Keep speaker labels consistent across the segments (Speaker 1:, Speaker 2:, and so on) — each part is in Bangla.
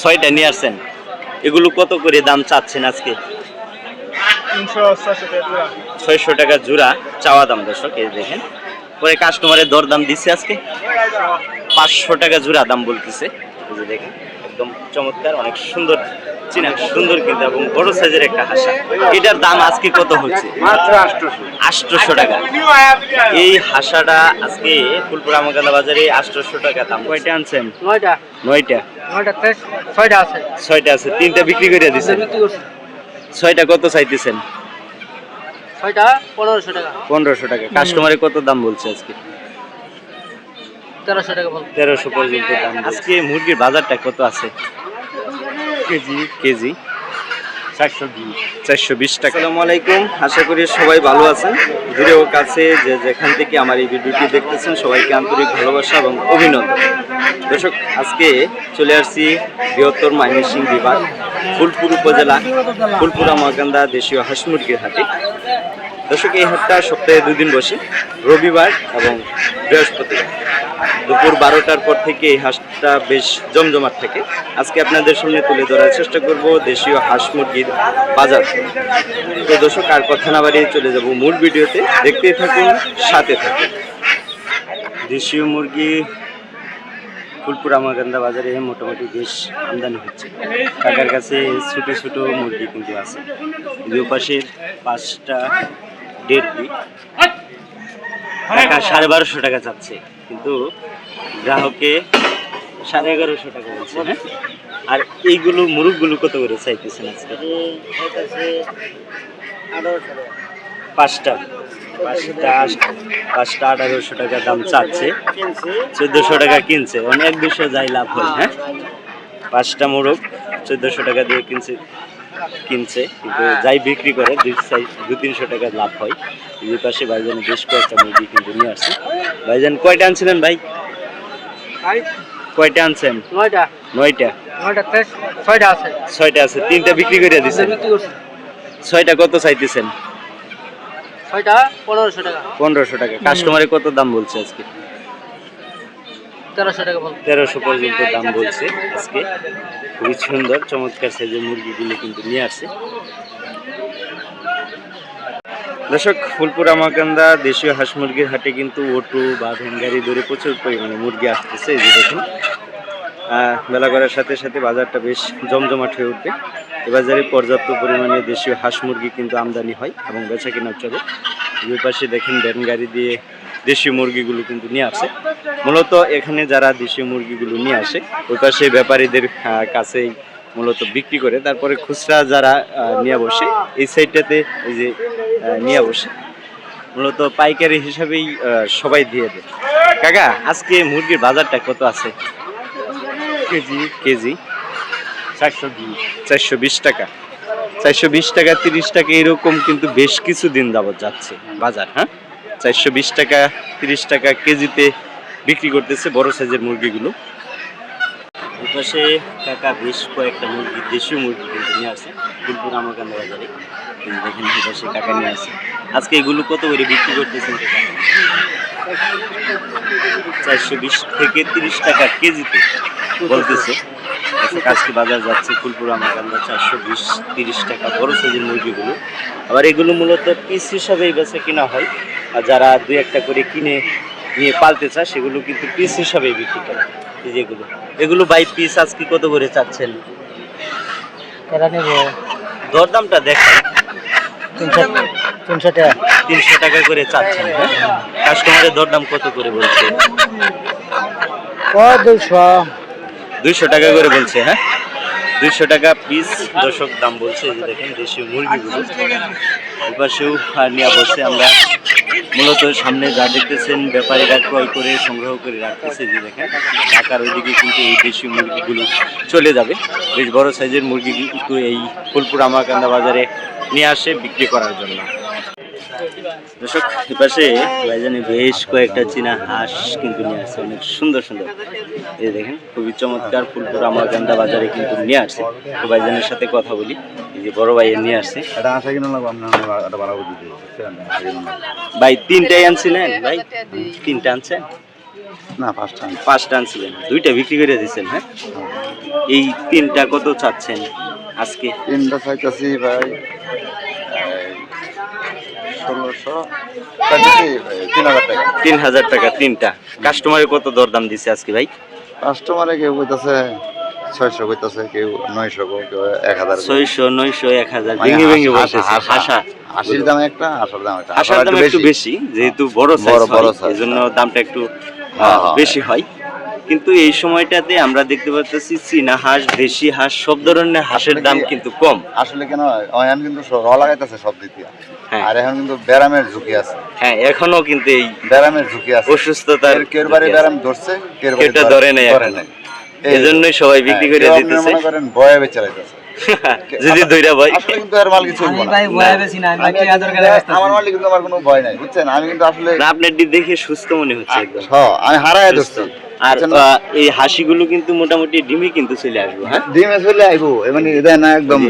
Speaker 1: ছয়টা নিয়ে আসছেন। এগুলো কত করে দাম চাচ্ছেন আজকে?
Speaker 2: ছয়শো টাকা
Speaker 1: জোড়া চাওয়া দাম, দর্শক, এই দেখেন। পরে কাস্টমারের দর দাম দিচ্ছে আজকে। পাঁচশো টাকা জোড়া দাম বলতেছে। দেখেন, একদম চমৎকার, অনেক সুন্দর চিনা সুন্দর কিন্তু এবং বড় সাইজের একটা হাসা। এটার দাম আজকে কত হচ্ছে?
Speaker 2: মাত্র আটশোশো।
Speaker 1: আটশোশো টাকা। এই হাসাটা আজকে ফুলপুর বাজারে আটশোশো টাকা দাম কয়টা আনছেন?
Speaker 2: নয়টা।
Speaker 1: নয়টা।
Speaker 2: নয়টা ছয়টা আছে।
Speaker 1: ছয়টা আছে তিনটা বিক্রি করে দিচ্ছেন ছয়টা কত চাইতেছেন?
Speaker 2: ছয়টা পনেরোশো টাকা।
Speaker 1: পনেরোশো টাকা। কাস্টমারে কত দাম বলছে আজকে?
Speaker 2: তেরোশো টাকা
Speaker 1: তেরোশো পর্যন্ত দাম আজকে মুরগির বাজারটা কত আছে? কেজি কেজি?
Speaker 2: চারশো বিশ।
Speaker 1: চারশো বিশ টাকা। আসসালামু আলাইকুম আশা করি সবাই ভালো আছেন। দূরে ও কাছে যে যেখান থেকে আমার এই ভিডিওটি দেখতেছেন সবাইকে আন্তরিক ভালোবাসা এবং অভিনন্দন। দর্শক আজকে চলে আসছি বৃহত্তর ময়মনসিংহ বিভাগ ফুলপুর উপজেলা ফুলপুরা মাকান্দা দেশীয় হাঁস মুরগির হাটে। দর্শক এই হাটটা সপ্তাহে দুদিন বসে রবিবার এবং বৃহস্পতিবার। দুপুর বারোটার পর থেকে এই হাঁসটা বেশ জমজমাট থাকে। আজকে আপনাদের সামনে তুলে ধরার চেষ্টা করব দেশীয় হাঁস মুরগির বাজার। তো দর্শক, আর কথা না বাড়িয়ে চলে যাব মূল ভিডিওতে। দেখতেই থাকুন, সাথে থাকুন। দেশীয় মুরগি ফুলপুর আমাগান্দা বাজারে মোটামুটি বেশ আমদানি হচ্ছে। কাকার কাছে ছোটো ছোটো মুরগি কিন্তু আছে। দুই পাশের পাঁচটা দেড় টাকা সাড়ে বারোশো টাকা চাচ্ছে। কিন্তু গ্রাহকে সাড়ে এগারোশো টাকা বলছে হ্যাঁ? আর এইগুলো মুরগগুলো কত করে চাইতেছেন আজকে? পাঁচটা। পাঁচটা পাঁচটা আঠারোশো টাকা দাম চাচ্ছে। চোদ্দোশো টাকা কিনছে। অনেক বেশি যাই লাভ হয় হ্যাঁ? পাঁচটা মোরগ চোদ্দোশো টাকা দিয়ে কিনছে। কিনছে কিন্তু যাই বিক্রি করে দুই সাই দু তিনশো টাকা লাভ হয়। দুই পাশে ভাইজান বেশ কয়েকটা মুরগি কিন্তু নিয়ে আসছে। ভাইজান কয়টা আনছিলেন ভাই? কয়টা আনছেন?
Speaker 2: নয়টা।
Speaker 1: নয়টা।
Speaker 2: নয়টা ছয়টা আছে।
Speaker 1: ছয়টা আছে তিনটা বিক্রি করে দিচ্ছেন ছয়টা কত চাইতেছেন?
Speaker 2: ছয়টা পনেরোশো টাকা।
Speaker 1: পনেরোশো টাকা। কাস্টমারে কত দাম বলছে আজকে?
Speaker 2: তেরোশো
Speaker 1: পর্যন্ত দাম বলছে আজকে। খুবই সুন্দর, চমৎকার সাইজের মুরগিগুলো কিন্তু নিয়ে আসছে দর্শক, ফুলপুর আমাকান্দা দেশীয় হাঁস মুরগির হাটে কিন্তু অটো বা ভ্যান গাড়ি ধরে প্রচুর পরিমাণে মুরগি আসতেছে এই যে দেখুন। বেলা করার সাথে সাথে বাজারটা বেশ জমজমাট হয়ে উঠবে। এ বাজারে পর্যাপ্ত পরিমাণে দেশীয় হাঁস মুরগি কিন্তু আমদানি হয় এবং বেচা কেনা চলে। দুই পাশে দেখেন ভ্যান গাড়ি দিয়ে দেশীয় মুরগিগুলো কিন্তু নিয়ে আসে। মূলত এখানে যারা দেশীয় মুরগিগুলো নিয়ে আসে ওই পাশে ব্যাপারীদের কাছেই মূলত বিক্রি করে। তারপরে খুচরা যারা নিয়ে বসে এই সাইডটাতে এই যে নিয়ে বসে। মূলত পাইকারি হিসাবেই সবাই দিয়ে দেয়। কাকা আজকে মুরগির বাজারটা কত আছে? কেজি। কেজি।
Speaker 2: চারশো বিশ।
Speaker 1: চারশো বিশ টাকা। চারশো বিশ টাকা তিরিশ টাকা এরকম কিন্তু বেশ কিছু দিন যাবত যাচ্ছে বাজার হ্যাঁ? চারশো বিশ টাকা, তিরিশ টাকা কেজিতে বিক্রি করতেছে বড় সাইজের মুরগিগুলো। পাশে কাকা বেশ কয়েকটা মুরগি দেশীয় মুরগি কিন্তু নিয়ে আসে ফুলপুর আমাকান্দা বাজারে। দেখেন পাশে কাকা নিয়ে আসে। আজকে এগুলো কত করে বিক্রি করতেছেন? চারশো বিশ থেকে তিরিশ টাকা কেজিতে বলতেছে। আজকে বাজার যাচ্ছে, ফুলপুর আমাকান্দা চারশো বিশ, তিরিশ টাকা বড় সাইজের মুরগিগুলো। আবার এগুলো মূলত পিস হিসাবেই বেচা কেনা হয়। আর যারা দুই একটা করে কিনে নিয়ে পালতে চায়, সেগুলো কিন্তু পিস হিসাবেই বিক্রি করে। যেগুলো এগুলো। বাই পিস আজকে কত করে চাচ্ছেন? দরদামটা দেখেন।
Speaker 2: তিনশো টাকা।
Speaker 1: তিনশো টাকা করে চাচ্ছেন হ্যাঁ? কাস্টমারের দরদাম কত করে বলছে দুইশো টাকা করে বলছে হ্যাঁ? দুইশো টাকা পিস দশক দাম বলছে যে দেখেন দেশীয় মুরগিগুলো। এপাশেও নিয়ে বলছে আমরা মূলত সামনে যা দেখতেছেন, ব্যাপারীরা ক্রয় করে, সংগ্রহ করে রাখতেছে যে দেখেন, ঢাকার ওইদিকে কিন্তু এই দেশীয় মুরগিগুলো চলে যাবে। বেশ বড় সাইজের মুরগি কিন্তু এই ফুলপুর আমাকান্দা বাজারে নিয়ে আসে বিক্রি করার জন্য। দর্শক এপাশে ভাইজানে বেশ কয়েকটা চীনা হাঁস কিন্তু নিয়ে আসছে অনেক সুন্দর সুন্দর। এই দেখেন খুবই চমৎকার ফুলপুর আমাকান্দা বাজারে কিন্তু নিয়ে আসছে। তো ভাইজানের সাথে কথা বলি এই যে বড় ভাইয়ের নিয়ে আসছে। ভাই তিনটাই আনছিলেন ভাই? তিনটা আনছেন?
Speaker 3: না টাইম
Speaker 1: পাঁচটা আনছিলেন। দুইটা বিক্রি করে দিচ্ছেন হ্যাঁ? এই তিনটা কত চাচ্ছেন আজকে?
Speaker 3: তিনটা চাইতেছি ভাই। ষোলোশো তিন হাজার টাকা।
Speaker 1: তিন হাজার টাকা তিনটা। কাস্টমারে কত দরদাম দিছে আজকে ভাই?
Speaker 3: কাস্টমারে কেউ কইতাছে ছয়শো কইতাছে কেউ নয়শো কেউ এক হাজার।
Speaker 1: ছয়শো নয়শো এক হাজার।
Speaker 3: মানে
Speaker 1: ভেঙে ভেঙে
Speaker 3: হাসা। হাসা আশির দাম একটা আশার দাম একটা।
Speaker 1: দাম একটু বেশি। যেহেতু বড় সাইজ
Speaker 3: বড়- বড় size।
Speaker 1: জন্য দামটা একটু
Speaker 3: হ্যাঁ, হ্যাঁ।
Speaker 1: বেশি হয়। কিন্তু এই সময়টাতে আমরা দেখতে পাচ্ছি চীনা হাঁস দেশি হাঁস সব ধরনের হাঁসের দাম কিন্তু কম।
Speaker 3: আসলে কেন এখন কিন্তু র লাগাইতেছে সব দিক
Speaker 1: হ্যাঁ।
Speaker 3: আর এখন কিন্তু ব্যারামের ঝুঁকি আছে।
Speaker 1: হ্যাঁ এখনও কিন্তু এই
Speaker 3: ব্যারামের ঝুঁকি আছে।
Speaker 1: অসুস্থতার
Speaker 3: কেউ- বারে বাড়ি ব্যারাম ধরছে কেউ বাড়ি ধরে-
Speaker 1: নেই
Speaker 3: এখনও।
Speaker 1: এই জন্যই সবাই বিক্রি
Speaker 3: হ্যাঁ,
Speaker 1: করে দিতেছে।
Speaker 3: মনে করেন বয়ে বেচে
Speaker 1: যদি দইরা ভাই
Speaker 3: আসলে কিন্তু আর মাল কিছু না।
Speaker 2: ভাই বয়া বেশি না আমি
Speaker 3: আমি
Speaker 2: ভাই আদর করে
Speaker 3: আমার মালিক কিন্তু আমার কোনো ভয় নাই বুঝছেন? আমি কিন্তু আসলে
Speaker 1: না আপনার ডি দেখে সুস্থ মনে হচ্ছে একদম।
Speaker 3: হ্যাঁ, আমি হারায়
Speaker 1: সুস্থ। আর? আহ, এই হাসিগুলো কিন্তু মোটামুটি ডিমে কিন্তু চলে আসব। হ্যাঁ
Speaker 3: ডিমে চলে আইবো। মানে এটা না একদম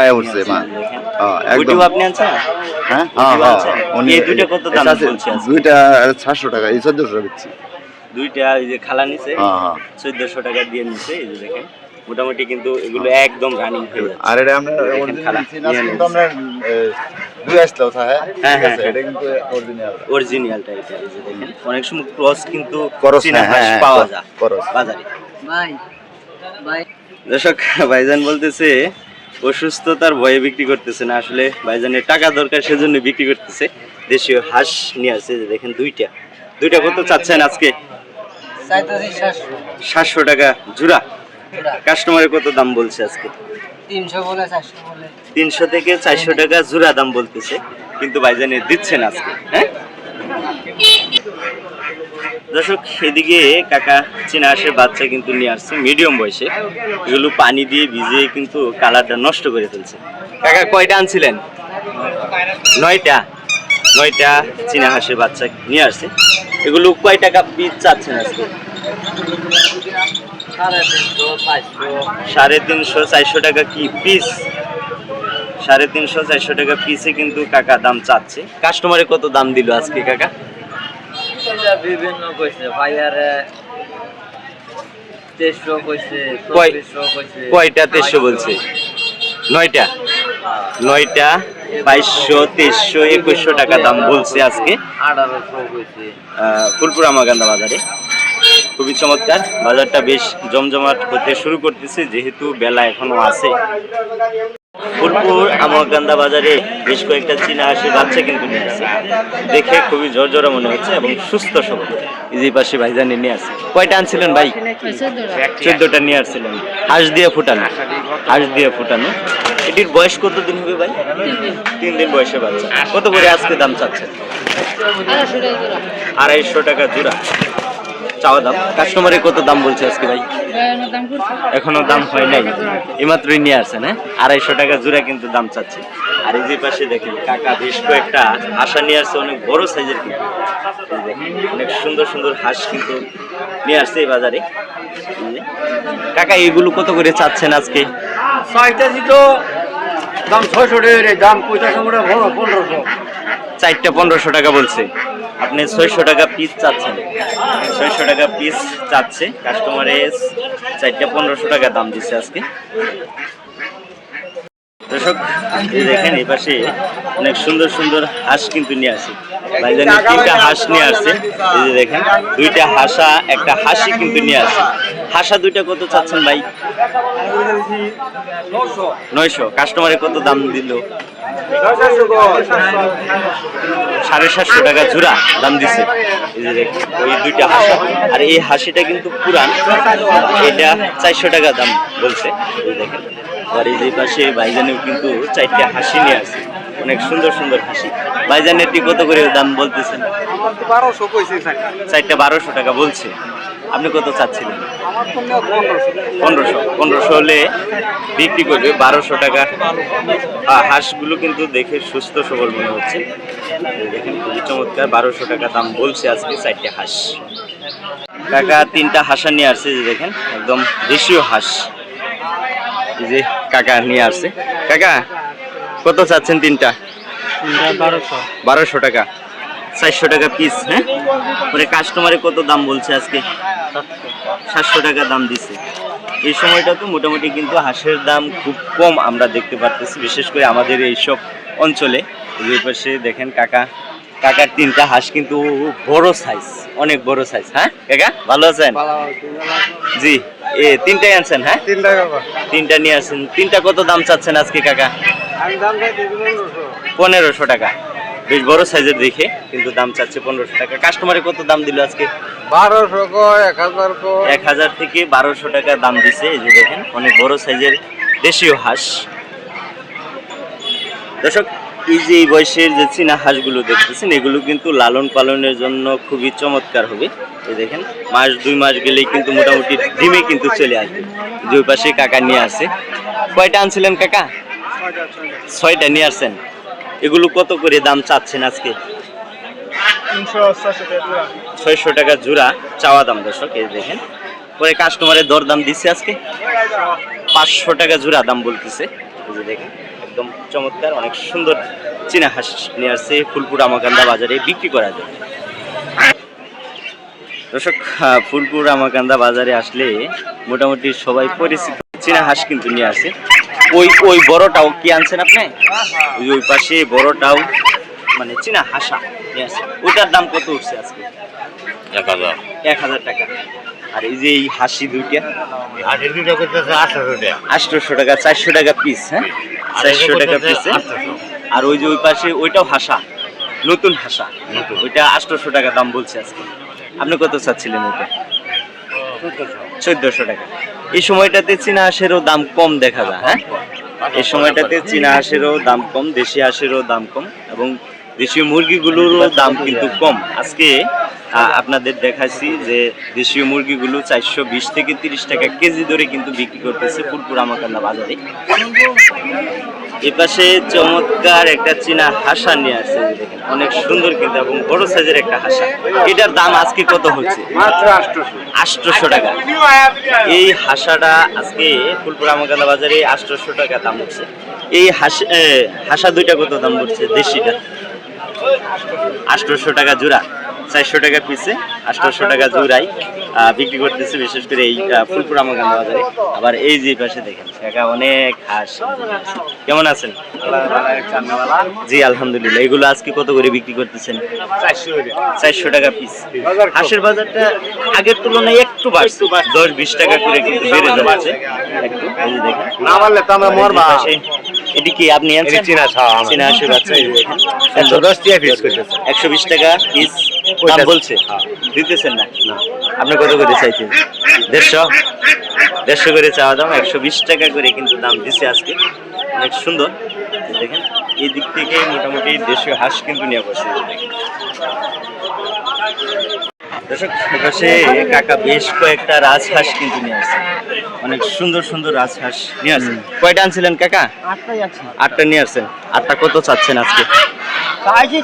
Speaker 3: আয়া উঠছে মা। হ্যাঁ, একদম।
Speaker 1: আপনি আনছেন?
Speaker 3: হ্যাঁ হ্যাঁ হ্যাঁ, উনি
Speaker 1: এই দুইটা কত দাম
Speaker 3: এটা আছে,
Speaker 1: বলছে আজকে?
Speaker 3: দুইটা সাতশো টাকা এই চোদ্দশো দিচ্ছি।
Speaker 1: দুইটা এই যে খালা নিছে
Speaker 3: হ্যাঁ হ্যাঁ।
Speaker 1: চোদ্দশো টাকা দিয়ে নিছে এই যে দেখেন। মোটামুটি কিন্তু এগুলো একদম রানিং হয়ে
Speaker 3: আর এটা আমরা কিন্তু আমরা দুই আসলেও থাকে
Speaker 1: হ্যাঁ, হ্যাঁ,
Speaker 3: এটা কিন্তু অরিজিনাল
Speaker 1: অরিজিনালটা এটা এই যে দেখেন। অনেক সময় ক্রস কিন্তু
Speaker 3: করস হ্যাঁ হ্যাঁ
Speaker 1: পাওয়া যায়।
Speaker 3: করস
Speaker 1: বাজারে।
Speaker 2: ভাই ভাই।
Speaker 1: দর্শক ভাইজান বলতেছে অসুস্থতার ভয়ে বিক্রি করতেছে না। আসলে ভাইজানের টাকা দরকার সেজন্য বিক্রি করতেছে। দেশীয় হাঁস নিয়ে আসছে যে দেখেন দুইটা। দুইটা কত চাচ্ছেন আজকে?
Speaker 2: সাতশো
Speaker 1: টাকা জোড়া। কাস্টমারের কত দাম বলছে আজকে?
Speaker 2: তিনশো বলে চারশো বলে।
Speaker 1: তিনশো থেকে চারশো টাকা জোড়া দাম বলতেছে কিন্তু ভাইজানে দিচ্ছেন আজকে হ্যাঁ? দর্শক সেদিকে কাকা চীনা হাঁসের বাচ্চা কিন্তু নিয়ে আসছে মিডিয়াম বয়সে। এগুলো পানি দিয়ে ভিজিয়ে কিন্তু কালারটা নষ্ট করে ফেলছে। কাকা কয়টা আনছিলেন? নয়টা। নয়টা চীনা হাঁসের বাচ্চা নিয়ে আসছে। এগুলো কয় টাকা পিস চাচ্ছেন আজকে?
Speaker 2: সাড়ে তিনশো
Speaker 1: চারশো টাকা কি পিস সাড়ে তিনশো চারশো টাকা পিসে কিন্তু কাকা দাম চাচ্ছে। কাস্টমারে কত দাম দিল আজকে কাকা? কয়টা বলছে? নয়টা? নয়টা, বাইশশো টাকা দাম বলছে আজকে। ফুলপুর আমাগান্দা বাজারে। খুবই চমৎকার। বাজারটা বেশ জমজমাট হতে শুরু করতেছে যেহেতু বেলা এখনও আছে। ফুলপুর বাজারে বেশ কয়েকটা চীনা বাচ্চা কিন্তু নিয়ে আসছে দেখে খুবই জোরজোরা মনে হচ্ছে এবং সুস্থ সবল। যে পাশে ভাইজানি নিয়ে আসছে কয়টা আনছিলেন ভাই? চোদ্দটা নিয়ে আসছিলেন। হাঁস দিয়ে ফুটানো। হাঁস দিয়ে ফুটানো। এটির বয়স কত দিন হবে ভাই? তিন দিন বয়সের বাচ্চা। কত করে আজকে দাম চাচ্ছেন? আড়াইশো টাকা জোড়া। চাওয়া দাম? কাস্টমারে কত দাম বলছে আজকে ভাই? এখনও দাম হয় নাই। এইমাত্রই নিয়ে আসছেন হ্যাঁ? আড়াইশো টাকা জোড়া কিন্তু দাম চাচ্ছে। আর এই যে পাশে দেখেন কাকা বেশ কয়েকটা আশা নিয়ে আসছে অনেক বড় সাইজের কিন্তু। অনেক সুন্দর সুন্দর হাঁস কিন্তু নিয়ে আসছে এই বাজারে। কাকা এগুলো কত করে চাচ্ছেন আজকে?
Speaker 2: তো দাম ছয়শো টাকা দাম পঁয়তাশো পনেরোশো।
Speaker 1: চারটা পনেরোশো টাকা বলছে। আপনি ছয়শো টাকা পিস চাচ্ছেন। ছয়শো টাকা পিস চাচ্ছে। কাস্টমারে চারটে পনেরোশো টাকা দাম দিচ্ছে আজকে। দর্শক দেখেন এই পাশে অনেক সুন্দর সুন্দর হাঁস কিন্তু নিয়ে আসে। ভাইজানি তিনটা হাঁস নিয়ে আসছে এই যে দেখেন, দুইটা হাঁসা, একটা হাসি কিন্তু নিয়ে আসে। হাঁসা দুইটা কত চাচ্ছেন ভাই? নয়শো। কাস্টমারে কত দাম দিল? সাড়ে সাতশো টাকা জোড়া দাম দিছে। ওই দুইটা হাসা। আর এই হাসিটা কিন্তু পুরান। এটা চারশো টাকা দাম বলছে। দেখেন আর এই যে পাশে ভাইজানেও কিন্তু চারটা হাসি নিয়ে আসছে অনেক সুন্দর সুন্দর হাসি। ভাইজানের কত করে দাম বলতেছেন?
Speaker 2: বারোশো
Speaker 1: চারটা বারোশো টাকা বলছে। আপনি কত চাচ্ছিলেন?
Speaker 2: পনেরোশো।
Speaker 1: পনেরোশো। হলে বিক্রি করবে বারোশো টাকা। হাঁসগুলো কিন্তু দেখে সুস্থ সবল মনে হচ্ছে। দেখেন খুবই চমৎকার বারোশো টাকা দাম বলছে আজকে চারটে হাঁস। কাকা তিনটা হাঁসা নিয়ে আসছে যে দেখেন একদম দেশীয় হাঁস। যে কাকা নিয়ে আসছে। কাকা কত চাচ্ছেন তিনটা?
Speaker 2: বারোশো।
Speaker 1: টাকা। চারশো টাকা পিস হ্যাঁ? পরে কাস্টমারে কত দাম বলছে আজকে? সাতশো টাকা দাম দিছে। এই সময়টা তো মোটামুটি কিন্তু হাঁসের দাম খুব কম আমরা দেখতে পারতেছি বিশেষ করে আমাদের এইসব অঞ্চলে। এই পাশে দেখেন কাকা কাকার তিনটা হাঁস কিন্তু বড় সাইজ অনেক বড় সাইজ হ্যাঁ? কাকা ভালো আছেন? জি এ তিনটাই আনছেন হ্যাঁ?
Speaker 2: তিন
Speaker 1: তিনটা নিয়ে আসেন। তিনটা কত দাম চাচ্ছেন আজকে কাকা?
Speaker 2: পনেরোশো
Speaker 1: টাকা। বেশ বড় সাইজের দেখে কিন্তু দাম চাচ্ছে পনেরোশো টাকা। কাস্টমারে কত দাম দিল আজকে?
Speaker 2: বারোশো এক হাজার
Speaker 1: এক হাজার থেকে বারোশো টাকা দাম দিছে এই যে দেখেন অনেক বড় সাইজের দেশীয় হাঁস। দর্শক এই যে এই বয়সের যে চীনা হাঁসগুলো দেখতেছেন এগুলো কিন্তু লালন পালনের জন্য খুবই চমৎকার হবে। এই দেখেন মাস দুই মাস গেলেই কিন্তু মোটামুটি ডিমে কিন্তু চলে আসবে। দুই পাশে কাকা নিয়ে আসে। কয়টা আনছিলেন কাকা? ছয়টা নিয়ে আসছেন। এগুলো কত করে দাম চাচ্ছেন আজকে? ছয়শো টাকা জোড়া চাওয়া দাম, দর্শক, এই দেখেন। পরে কাস্টমারের দর দাম দিচ্ছে আজকে। পাঁচশো টাকা জোড়া দাম বলতেছে। দেখেন, একদম চমৎকার, অনেক সুন্দর চীনা হাঁস নিয়ে আসছে ফুলপুর আমাকান্দা বাজারে, বিক্রি করা যায়। দর্শক ফুলপুর আমাকান্দা বাজারে আসলে মোটামুটি সবাই পরিচিত। চীনা হাঁস কিন্তু নিয়ে আসে। ওই ওই বড়টাও কি আনছেন আপনি? ওই ওই পাশে বড়টাও মানে চীনা হাঁসা ওইটার দাম কত উঠছে আজকে?
Speaker 2: এক হাজার।
Speaker 1: এক হাজার টাকা। আর এই যে এই হাসি দুইটা? আটশোশো টাকা। চারশো টাকা পিস হ্যাঁ? চারশো টাকা পিস আর ওই যে ওই পাশে ওইটাও হাসা নতুন হাসা। ওইটা আটশোশো টাকা দাম বলছে আজকে। আপনি কত চাচ্ছিলেন ওইটা? চোদ্দশো টাকা। এই সময়টাতে চীনা হাঁসেরও দাম কম দেখা যায় হ্যাঁ? এই সময়টাতে চীনা হাঁসেরও দাম কম, দেশি হাঁসেরও দাম কম এবং দেশীয় মুরগিগুলোরও দাম কিন্তু কম। আজকে আপনাদের দেখাচ্ছি যে দেশীয় মুরগিগুলো চারশো বিশ থেকে তিরিশ টাকা কেজি ধরে কিন্তু বিক্রি করতেছে পুরপুর আমাকান্দা বাজারে। এপাশে চমৎকার একটা চীনা হাসা নিয়ে দেখেন অনেক সুন্দর কিন্তু এবং বড় সাইজের একটা হাসা এটার দাম আজকে কত হচ্ছে
Speaker 2: মাত্র আটশোশো।
Speaker 1: টাকা। এই হাসাটা আজকে ফুলপুর আমাকান্দা বাজারে আটশোশো টাকা দাম হচ্ছে। এই হাস হাসা দুইটা কত দাম পড়ছে দেশিটা? আটশোশো টাকা জোড়া। চারশো টাকা পিসে আটশোশো টাকা জোড়াই বিক্রি করতেছে বিশেষ করে এই ফুলপুর আমাকান্দা বাজারে। আবার এই যে পাশে দেখেন কাকা অনেক হাঁস কেমন আছেন? জি আলহামদুলিল্লাহ। এগুলো আজকে কত করে বিক্রি করতেছেন? চারশো টাকা পিস হাঁসের বাজারটা আগের তুলনায় একটু বাড়ছে। দশ বিশ টাকা করে কিন্তু বেড়ে যাচ্ছে। একটু এই যে দেখেন।
Speaker 2: না পারলে তো আমরা মরবা।
Speaker 1: এটি কি আপনি আনছেন?
Speaker 2: এটি চীনা ছাওয়া
Speaker 1: চীনা হাঁসের বাচ্চা। এই যে দেখেন
Speaker 2: একশো দশ টাকা পিস করতেছে
Speaker 1: একশো বিশ টাকা পিস দাম বলছে?
Speaker 2: হ্যাঁ।
Speaker 1: দিতেছেন না। আপনি কত করে চাইছেন? দেড়শো? দেড়শো করে চাওয়া দাম একশো বিশ টাকা করে কিন্তু দাম দিছে আজকে। অনেক সুন্দর। দেখেন এই দিক থেকে মোটামুটি দেশীয় হাঁস কিন্তু নিয়ে বসে। দর্শক এপাশে কাকা বেশ কয়েকটা রাজহাঁস কিন্তু নিয়ে আসছে। অনেক সুন্দর সুন্দর রাজহাঁস নিয়ে আসছেন কয়টা আনছিলেন কাকা? আটটা নিয়ে আসছেন। আটটা কত চাচ্ছেন আজকে?
Speaker 2: চাইছি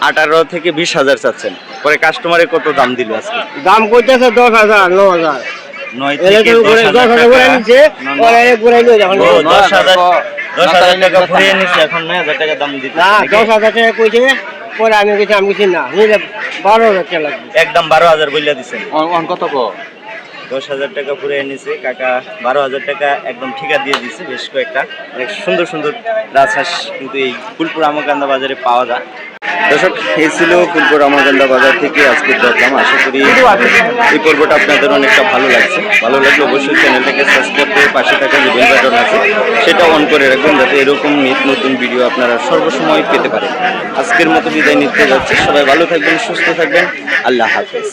Speaker 1: আঠারো থেকে বিশ হাজার চাচ্ছেন। পরে কাস্টমারে কত দাম দিল আজকে?
Speaker 2: দাম করতেছে দশ হাজার ন হাজার।
Speaker 1: নয় থেকে দশ হাজার
Speaker 2: হাজার ঘুরে
Speaker 1: টাকা।
Speaker 2: নিচ্ছে
Speaker 1: না, না।
Speaker 2: ওরা ঘুরে নিয়ে যখন
Speaker 1: ও, দশ হাজার দশ হাজার টাকা ভরিয়ে নিচ্ছে এখন নয় হাজার টাকা দাম দিতে
Speaker 2: না দশ হাজার টাকা কইছে পরে আমি গেছি আমি গেছি না নিলে বারো হাজার টাকা লাগবে।
Speaker 1: একদম বারো হাজার বইলা দিচ্ছেন
Speaker 3: কত
Speaker 1: দশ হাজার টাকা ভরে নিছে কাকা বারো হাজার টাকা একদম ঠিকা দিয়ে দিছে বেশ কয়েকটা। অনেক সুন্দর সুন্দর রাজহাঁস কিন্তু এই ফুলপুর আমাকান্দা বাজারে পাওয়া যায়। দর্শক, এই ছিল ফুলপুর রামাগন্ধা বাজার থেকে আজকের দরদাম। আশা করি এই পর্বটা আপনাদের অনেকটা ভালো লাগছে। ভালো লাগলে অবশ্যই চ্যানেলটাকে সাবস্ক্রাইব করে পাশে থাকা যে বেল বাটন আছে, সেটা অন করে রাখবেন যাতে এরকম নিত্য নতুন ভিডিও আপনারা সর্বসময় পেতে পারেন। আজকের মতো বিদায় নিতে যাচ্ছি। সবাই ভালো থাকবেন, সুস্থ থাকবেন। আল্লাহ হাফেজ।